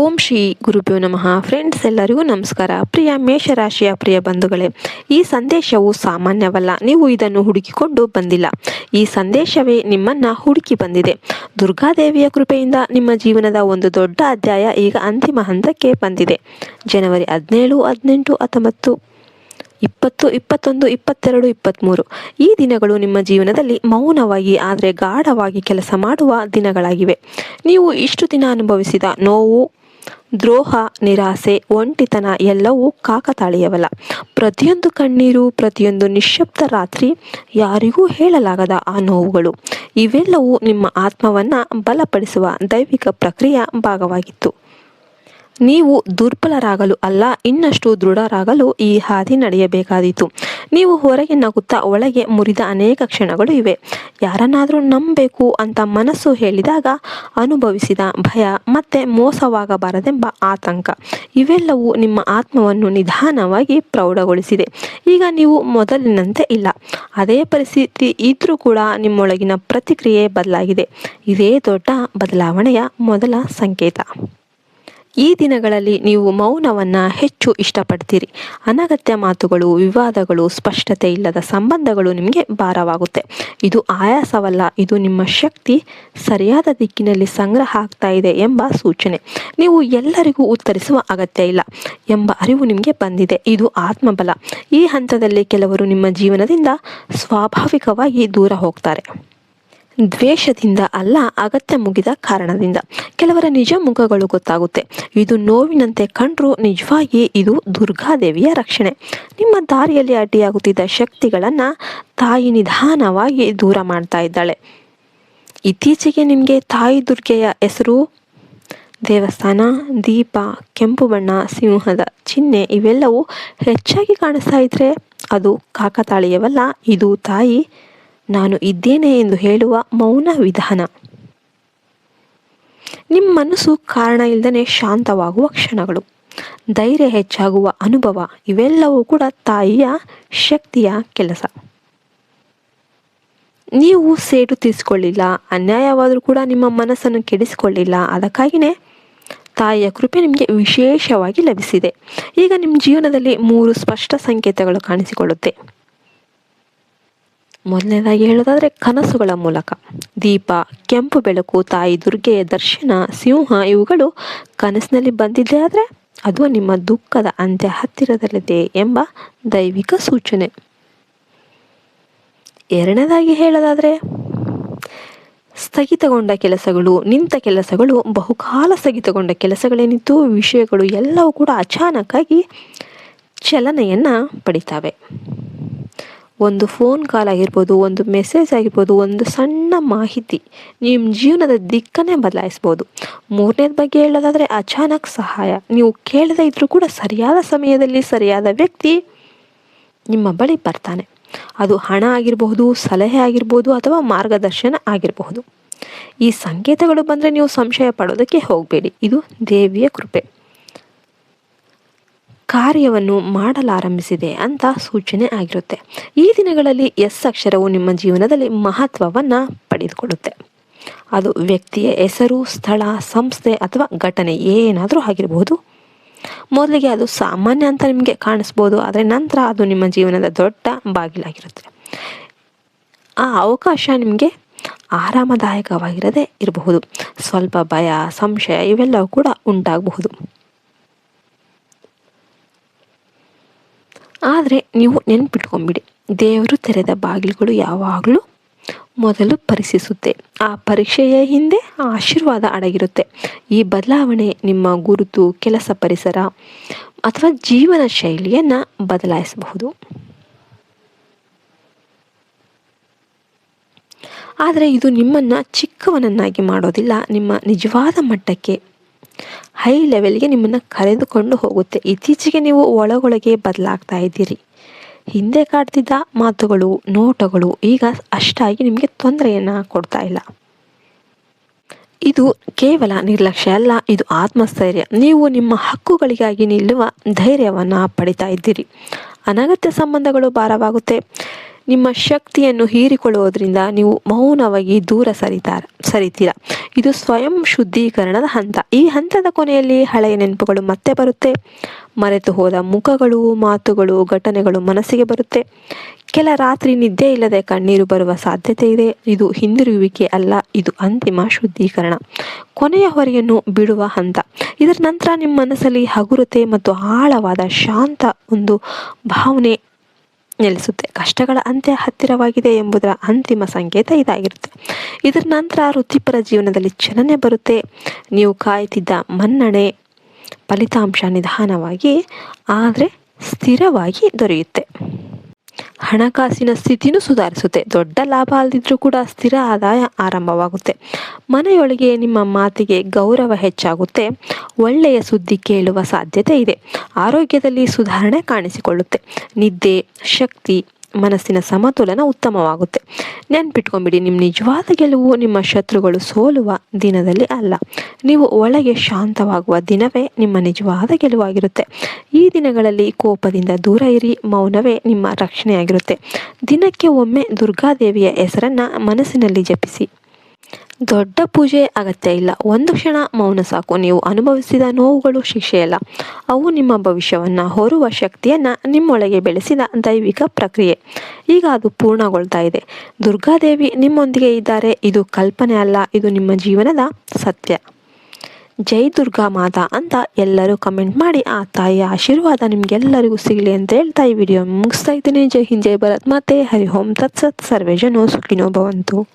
ಓಂ ಶ್ರೀ ಗುರುಭ್ಯೋ ನಮಃ. ಫ್ರೆಂಡ್ಸ್ ಎಲ್ಲರಿಗೂ ನಮಸ್ಕಾರ. ಪ್ರಿಯ ಮೇಷರಾಶಿಯ ಪ್ರಿಯ ಬಂಧುಗಳೇ, ಈ ಸಂದೇಶವು ಸಾಮಾನ್ಯವಲ್ಲ. ನೀವು ಇದನ್ನು ಹುಡುಕಿಕೊಂಡು ಬಂದಿಲ್ಲ. ಈ ಸಂದೇಶವೇ ನಿಮ್ಮನ್ನ ಹುಡುಕಿ ಬಂದಿದೆ. ದುರ್ಗಾದೇವಿಯ ಕೃಪೆಯಿಂದ ನಿಮ್ಮ ಜೀವನದ ಒಂದು ದೊಡ್ಡ ಅಧ್ಯಾಯ ಈಗ ಅಂತಿಮ ಹಂತಕ್ಕೆ ಬಂದಿದೆ. ಜನವರಿ ಹದಿನೇಳು, ಹದಿನೆಂಟು, ಹತ್ತೊಂಬತ್ತು, ಇಪ್ಪತ್ತು, ಇಪ್ಪತ್ತೊಂದು, ಇಪ್ಪತ್ತೆರಡು ಇಪ್ಪತ್ತ್ಮೂರು ಈ ದಿನಗಳು ನಿಮ್ಮ ಜೀವನದಲ್ಲಿ ಮೌನವಾಗಿ, ಆದರೆ ಗಾಢವಾಗಿ ಕೆಲಸ ಮಾಡುವ ದಿನಗಳಾಗಿವೆ. ನೀವು ಇಷ್ಟು ದಿನ ಅನುಭವಿಸಿದ ನೋವು ದ್ರೋಹ, ನಿರಾಸೆ, ಒಂಟಿತನ ಎಲ್ಲವೂ ಕಾಕತಾಳೀಯವಲ್ಲ. ಪ್ರತಿಯೊಂದು ಕಣ್ಣೀರು, ಪ್ರತಿಯೊಂದು ನಿಶ್ಶಬ್ದ ರಾತ್ರಿ ಯಾರಿಗೂ ಹೇಳಲಾಗದ ಆ ನೋವುಗಳು. ಇವೆಲ್ಲವೂ ನಿಮ್ಮ ಆತ್ಮವನ್ನು ಬಲಪಡಿಸುವ ದೈವಿಕ ಪ್ರಕ್ರಿಯೆಯ ಭಾಗವಾಗಿತ್ತು. ನೀವು ದುರ್ಬಲರಾಗಲು ಅಲ್ಲ, ಇನ್ನಷ್ಟು ದೃಢರಾಗಲು ಈ ಹಾದಿ ನಡೆಯಬೇಕಾದೀತು. ನೀವು ಹೊರಗೆ ನಗುತ್ತಾ ಒಳಗೆ ಮುರಿದ ಅನೇಕ ಕ್ಷಣಗಳು ಇವೆ. ಯಾರನ್ನಾದರೂ ನಂಬಬೇಕು ಅಂತ ಮನಸ್ಸು ಹೇಳಿದಾಗ ಅನುಭವಿಸಿದ ಭಯ, ಮತ್ತೆ ಮೋಸವಾಗಬಾರದೆಂಬ ಆತಂಕ. ಇವೆಲ್ಲವೂ ನಿಮ್ಮ ಆತ್ಮವನ್ನು ನಿಧಾನವಾಗಿ ಪ್ರೌಢಗೊಳಿಸಿದೆ. ಈಗ ನೀವು ಮೊದಲಿನಂತೆ ಇಲ್ಲ. ಅದೇ ಪರಿಸ್ಥಿತಿ ಇದ್ರೂ ಕೂಡ ನಿಮ್ಮೊಳಗಿನ ಪ್ರತಿಕ್ರಿಯೆ ಬದಲಾಗಿದೆ. ಇದೇ ದೊಡ್ಡ ಬದಲಾವಣೆಯ ಮೊದಲ ಸಂಕೇತ. ಈ ದಿನಗಳಲ್ಲಿ ನೀವು ಮೌನವನ್ನು ಹೆಚ್ಚು ಇಷ್ಟಪಡ್ತೀರಿ. ಅನಗತ್ಯ ಮಾತುಗಳು, ವಿವಾದಗಳು, ಸ್ಪಷ್ಟತೆ ಇಲ್ಲದ ಸಂಬಂಧಗಳು ನಿಮಗೆ ಭಾರವಾಗುತ್ತೆ. ಇದು ಆಯಾಸವಲ್ಲ, ಇದು ನಿಮ್ಮ ಶಕ್ತಿ ಸರಿಯಾದ ದಿಕ್ಕಿನಲ್ಲಿ ಸಂಗ್ರಹ ಆಗ್ತಾ ಇದೆ ಎಂಬ ಸೂಚನೆ. ನೀವು ಎಲ್ಲರಿಗೂ ಉತ್ತರಿಸುವ ಅಗತ್ಯ ಇಲ್ಲ ಎಂಬ ಅರಿವು ನಿಮಗೆ ಬಂದಿದೆ. ಇದು ಆತ್ಮಬಲ. ಈ ಹಂತದಲ್ಲಿ ಕೆಲವರು ನಿಮ್ಮ ಜೀವನದಿಂದ ಸ್ವಾಭಾವಿಕವಾಗಿ ದೂರ ಹೋಗ್ತಾರೆ. ದ್ವೇಷದಿಂದ ಅಲ್ಲ, ಅಗತ್ಯ ಮುಗಿದ ಕಾರಣದಿಂದ. ಕೆಲವರ ನಿಜ ಮುಖಗಳು ಗೊತ್ತಾಗುತ್ತೆ. ಇದು ನೋವಿನಂತೆ ಕಂಡ್ರೂ ನಿಜವಾಗಿ ಇದು ದುರ್ಗಾದೇವಿಯ ರಕ್ಷಣೆ. ನಿಮ್ಮ ದಾರಿಯಲ್ಲಿ ಅಡ್ಡಿಯಾಗುತ್ತಿದ್ದ ಶಕ್ತಿಗಳನ್ನು ತಾಯಿ ನಿಧಾನವಾಗಿ ದೂರ ಮಾಡ್ತಾ ಇದ್ದಾಳೆ. ಇತ್ತೀಚೆಗೆ ನಿಮಗೆ ತಾಯಿ ದುರ್ಗೆಯ ಹೆಸರು, ದೇವಸ್ಥಾನ, ದೀಪ, ಕೆಂಪು ಬಣ್ಣ, ಸಿಂಹದ ಚಿಹ್ನೆ ಇವೆಲ್ಲವೂ ಹೆಚ್ಚಾಗಿ ಕಾಣಿಸ್ತಾ ಅದು ಕಾಕತಾಳೀಯವಲ್ಲ, ಇದು ತಾಯಿ ನಾನು ಇದ್ದೇನೆ ಎಂದು ಹೇಳುವ ಮೌನ ವಿಧಾನ. ನಿಮ್ಮ ಮನಸ್ಸು ಕಾರಣ ಇಲ್ಲದೇ ಶಾಂತವಾಗುವ ಕ್ಷಣಗಳು. ಧೈರ್ಯ ಹೆಚ್ಚಾಗುವ ಅನುಭವ, ಇವೆಲ್ಲವೂ ಕೂಡ ತಾಯಿಯ ಶಕ್ತಿಯ ಕೆಲಸ. ನೀವು ಸೇಡು ತೀರಿಸಿಕೊಳ್ಳಿಲ್ಲ, ಅನ್ಯಾಯವಾದರೂ ಕೂಡ ನಿಮ್ಮ ಮನಸ್ಸನ್ನು ಕೆಡಿಸಿಕೊಳ್ಳಿಲ್ಲ. ಅದಕ್ಕಾಗಿಯೇ ತಾಯಿಯ ಕೃಪೆ ನಿಮಗೆ ವಿಶೇಷವಾಗಿ ಲಭಿಸಿದೆ. ಈಗ ನಿಮ್ಮ ಜೀವನದಲ್ಲಿ ಮೂರು ಸ್ಪಷ್ಟ ಸಂಕೇತಗಳು ಕಾಣಿಸಿಕೊಳ್ಳುತ್ತೆ. ಮೊದಲನೇದಾಗಿ ಹೇಳೋದಾದರೆ ಕನಸುಗಳ ಮೂಲಕ. ದೀಪ, ಕೆಂಪು ಬೆಳಕು, ತಾಯಿ ದುರ್ಗೆಯ ದರ್ಶನ, ಸಿಂಹ ಇವುಗಳು ಕನಸಿನಲ್ಲಿ ಬಂದಿದ್ದೇ ಆದರೆ ಅದು ನಿಮ್ಮ ದುಃಖದ ಅಂತ್ಯ ಹತ್ತಿರದಲ್ಲಿದೆ ಎಂಬ ದೈವಿಕ ಸೂಚನೆ. ಎರಡನೇದಾಗಿ ಹೇಳೋದಾದರೆ ಸ್ಥಗಿತಗೊಂಡ ಕೆಲಸಗಳು, ನಿಂತ ಕೆಲಸಗಳು, ಬಹುಕಾಲ ಸ್ಥಗಿತಗೊಂಡ ಕೆಲಸಗಳೇನಿತ್ತು, ವಿಷಯಗಳು ಎಲ್ಲವೂ ಕೂಡ ಅಚಾನಕ್ಕಾಗಿ ಚಲನೆಯನ್ನು ಪಡಿತಾವೆ. ಒಂದು ಫೋನ್ ಕಾಲ್ ಆಗಿರ್ಬೋದು, ಒಂದು ಮೆಸೇಜ್ ಆಗಿರ್ಬೋದು, ಒಂದು ಸಣ್ಣ ಮಾಹಿತಿ ನಿಮ್ಮ ಜೀವನದ ದಿಕ್ಕನ್ನೇ ಬದಲಾಯಿಸ್ಬೋದು. ಮೂರನೇದ ಬಗ್ಗೆ ಹೇಳೋದಾದರೆ ಅಚಾನಕ್ ಸಹಾಯ. ನೀವು ಕೇಳದೇ ಇದ್ದರೂ ಕೂಡ ಸರಿಯಾದ ಸಮಯದಲ್ಲಿ ಸರಿಯಾದ ವ್ಯಕ್ತಿ ನಿಮ್ಮ ಬಳಿ ಬರ್ತಾನೆ. ಅದು ಹಣ ಆಗಿರಬಹುದು ಸಲಹೆ ಆಗಿರ್ಬೋದು ಅಥವಾ ಮಾರ್ಗದರ್ಶನ ಆಗಿರಬಹುದು ಈ ಸಂಕೇತಗಳು ಬಂದರೆ ನೀವು ಸಂಶಯ ಪಡೋದಕ್ಕೆ ಹೋಗಬೇಡಿ. ಇದು ದೇವಿಯ ಕೃಪೆ. ಕಾರ್ಯವನ್ನು ಮಾಡಲಾರಂಭಿಸಿದೆ ಅಂತ ಸೂಚನೆ ಆಗಿರುತ್ತೆ. ಈ ದಿನಗಳಲ್ಲಿ ಎಸ್ ಅಕ್ಷರವು ನಿಮ್ಮ ಜೀವನದಲ್ಲಿ ಮಹತ್ವವನ್ನು ಪಡೆದುಕೊಳ್ಳುತ್ತೆ. ಅದು ವ್ಯಕ್ತಿಯ ಹೆಸರು, ಸ್ಥಳ, ಸಂಸ್ಥೆ ಅಥವಾ ಘಟನೆ ಏನಾದರೂ ಆಗಿರಬಹುದು ಮೊದಲಿಗೆ ಅದು ಸಾಮಾನ್ಯ ಅಂತ ನಿಮಗೆ ಕಾಣಿಸ್ಬೋದು, ಆದರೆ ನಂತರ ಅದು ನಿಮ್ಮ ಜೀವನದ ದೊಡ್ಡ ಬಾಗಿಲಾಗಿರುತ್ತೆ. ಆ ಅವಕಾಶ ನಿಮಗೆ ಆರಾಮದಾಯಕವಾಗಿರದೇ ಇರಬಹುದು. ಸ್ವಲ್ಪ ಭಯ, ಸಂಶಯ ಇವೆಲ್ಲವೂ ಕೂಡ ಉಂಟಾಗಬಹುದು. ಆದರೆ ನೀವು ನೆನ್ಪಿಟ್ಕೊಂಬಿಡಿ, ದೇವರು ತೆರೆದ ಬಾಗಿಲುಗಳು ಯಾವಾಗಲೂ ಮೊದಲು ಪರೀಕ್ಷಿಸುತ್ತೆ ಆ ಪರೀಕ್ಷೆಯ ಹಿಂದೆ ಆಶೀರ್ವಾದ ಅಡಗಿರುತ್ತೆ. ಈ ಬದಲಾವಣೆ ನಿಮ್ಮ ಗುರುತು, ಕೆಲಸ ಪರಿಸರ ಅಥವಾ ಜೀವನ ಶೈಲಿಯನ್ನು ಬದಲಾಯಿಸಬಹುದು. ಆದರೆ ಇದು ನಿಮ್ಮನ್ನು ಚಿಕ್ಕವನನ್ನಾಗಿ ಮಾಡೋದಿಲ್ಲ, ನಿಮ್ಮ ನಿಜವಾದ ಮಟ್ಟಕ್ಕೆ ಹೈ ಲೆವೆಲ್ಗೆ ನಿಮ್ಮನ್ನು ಕರೆದುಕೊಂಡು ಹೋಗುತ್ತೆ. ಇತ್ತೀಚೆಗೆ ನೀವು ಒಳಗೊಳಗೆ ಬದಲಾಗ್ತಾ ಇದ್ದೀರಿ. ಹಿಂದೆ ಕಾಡ್ತಿದ್ದ ಮಾತುಗಳು, ನೋಟಗಳು ಈಗ ಅಷ್ಟಾಗಿ ನಿಮಗೆ ತೊಂದರೆಯನ್ನು ಕೊಡ್ತಾ ಇಲ್ಲ. ಇದು ಕೇವಲ ನಿರ್ಲಕ್ಷ್ಯ ಅಲ್ಲ, ಇದು ಆತ್ಮಸ್ಥೈರ್ಯ. ನೀವು ನಿಮ್ಮ ಹಕ್ಕುಗಳಿಗಾಗಿ ನಿಲ್ಲುವ ಧೈರ್ಯವನ್ನು ಪಡಿತಾ ಇದ್ದೀರಿ. ಅನಗತ್ಯ ಸಂಬಂಧಗಳು ಭಾರವಾಗುತ್ತೆ. ನಿಮ್ಮ ಶಕ್ತಿಯನ್ನು ಹೀರಿಕೊಳ್ಳುವುದರಿಂದ ನೀವು ಮೌನವಾಗಿ ದೂರ ಸರಿತಾರ, ಸರಿತೀರ. ಇದು ಸ್ವಯಂ ಶುದ್ಧೀಕರಣದ ಹಂತ. ಈ ಹಂತದ ಕೊನೆಯಲ್ಲಿ ಹಳೆಯ ನೆನಪುಗಳು ಮತ್ತೆ ಬರುತ್ತೆ. ಮರೆತು ಹೋದ ಮುಖಗಳು, ಮಾತುಗಳು, ಘಟನೆಗಳು ಮನಸ್ಸಿಗೆ ಬರುತ್ತೆ. ಕೆಲ ರಾತ್ರಿ ನಿದ್ದೆ ಇಲ್ಲದೆ ಕಣ್ಣೀರು ಬರುವ ಸಾಧ್ಯತೆ ಇದೆ. ಇದು ಹಿಂದಿರುಗುವಿಕೆ ಅಲ್ಲ, ಇದು ಅಂತಿಮ ಶುದ್ಧೀಕರಣ. ಕೊನೆಯ ಹೊರೆಯನ್ನು ಬಿಡುವ ಹಂತ. ಇದರ ನಂತರ ನಿಮ್ಮ ಮನಸ್ಸಲ್ಲಿ ಹಗುರತೆ ಮತ್ತು ಆಳವಾದ ಶಾಂತ ಒಂದು ಭಾವನೆ ನೆಲೆಸುತ್ತೆ. ಕಷ್ಟಗಳ ಅಂತ್ಯ ಹತ್ತಿರವಾಗಿದೆ ಎಂಬುದರ ಅಂತಿಮ ಸಂಕೇತ ಇದಾಗಿರುತ್ತೆ. ಇದರ ನಂತರ ವೃತ್ತಿಪರ ಜೀವನದಲ್ಲಿ ಚಲನೆ ಬರುತ್ತೆ. ನೀವು ಕಾಯುತ್ತಿದ್ದ ಮನ್ನಣೆ ಫಲಿತಾಂಶ ನಿಧಾನವಾಗಿ, ಆದರೆ ಸ್ಥಿರವಾಗಿ ದೊರೆಯುತ್ತೆ. ಹಣಕಾಸಿನ ಸ್ಥಿತಿನೂ ಸುಧಾರಿಸುತ್ತೆ. ದೊಡ್ಡ ಲಾಭ ಅಲ್ಲದಿದ್ರೂ ಕೂಡ ಸ್ಥಿರ ಆದಾಯ ಆರಂಭವಾಗುತ್ತೆ. ಮನೆಯೊಳಗೆ ನಿಮ್ಮ ಮಾತಿಗೆ ಗೌರವ ಹೆಚ್ಚಾಗುತ್ತೆ. ಒಳ್ಳೆಯ ಸುದ್ದಿ ಕೇಳುವ ಸಾಧ್ಯತೆ ಇದೆ. ಆರೋಗ್ಯದಲ್ಲಿ ಸುಧಾರಣೆ ಕಾಣಿಸಿಕೊಳ್ಳುತ್ತೆ. ನಿದ್ದೆ, ಶಕ್ತಿ ಮನಸ್ಸಿನ ಸಮತೋಲನ ಉತ್ತಮವಾಗುತ್ತೆ. ನೆನ್ಪಿಟ್ಕೊಂಬಿಡಿ ನಿಮ್ಮ ನಿಜವಾದ ಗೆಲುವು ನಿಮ್ಮ ಶತ್ರುಗಳು ಸೋಲುವ ದಿನದಲ್ಲಿ ಅಲ್ಲ. ನೀವು ಒಳಗೆ ಶಾಂತವಾಗುವ ದಿನವೇ ನಿಮ್ಮ ನಿಜವಾದ ಗೆಲುವಾಗಿರುತ್ತೆ. ಈ ದಿನಗಳಲ್ಲಿ ಕೋಪದಿಂದ ದೂರ ಇರಿ, ಮೌನವೇ ನಿಮ್ಮ ರಕ್ಷಣೆಯಾಗಿರುತ್ತೆ. ದಿನಕ್ಕೆ ಒಮ್ಮೆ ದುರ್ಗಾದೇವಿಯ ಹೆಸರನ್ನು ಮನಸ್ಸಿನಲ್ಲಿ ಜಪಿಸಿ. ದೊಡ್ಡ ಪೂಜೆ ಅಗತ್ಯ ಇಲ್ಲ. ಒಂದು ಕ್ಷಣ ಮೌನ ಸಾಕು. ನೀವು ಅನುಭವಿಸಿದ ನೋವುಗಳು ಶಿಕ್ಷೆಯಲ್ಲ ಅವು ನಿಮ್ಮ ಭವಿಷ್ಯವನ್ನು, ಹೊರುವ ಶಕ್ತಿಯನ್ನು ನಿಮ್ಮೊಳಗೆ ಬೆಳೆಸಿದ ದೈವಿಕ ಪ್ರಕ್ರಿಯೆ. ಈಗ ಅದು ಪೂರ್ಣಗೊಳ್ತಾ ಇದೆ. ದುರ್ಗಾದೇವಿ ನಿಮ್ಮೊಂದಿಗೆ ಇದ್ದಾರೆ. ಇದು ಕಲ್ಪನೆ ಅಲ್ಲ. ಇದು ನಿಮ್ಮ ಜೀವನದ ಸತ್ಯ. ಜೈ ದುರ್ಗಾ ಮಾತಾ ಅಂತ ಎಲ್ಲರೂ ಕಮೆಂಟ್ ಮಾಡಿ ಆ ತಾಯಿಯ ಆಶೀರ್ವಾದ ನಿಮ್ಗೆಲ್ಲರಿಗೂ ಸಿಗಲಿ ಅಂತ ಹೇಳ್ತಾ ಈ ವಿಡಿಯೋ ಮುಗಿಸ್ತಾ ಇದ್ದೀನಿ. ಜೈ ಹಿಂದ್, ಜೈ ಭರತ್. ಮಾತೆ ಹರಿ ಓಂ. ತತ್ಸತ್. ಸರ್ವೇ ಜನೋ ಸುಖಿನೋ ಭವಂತು.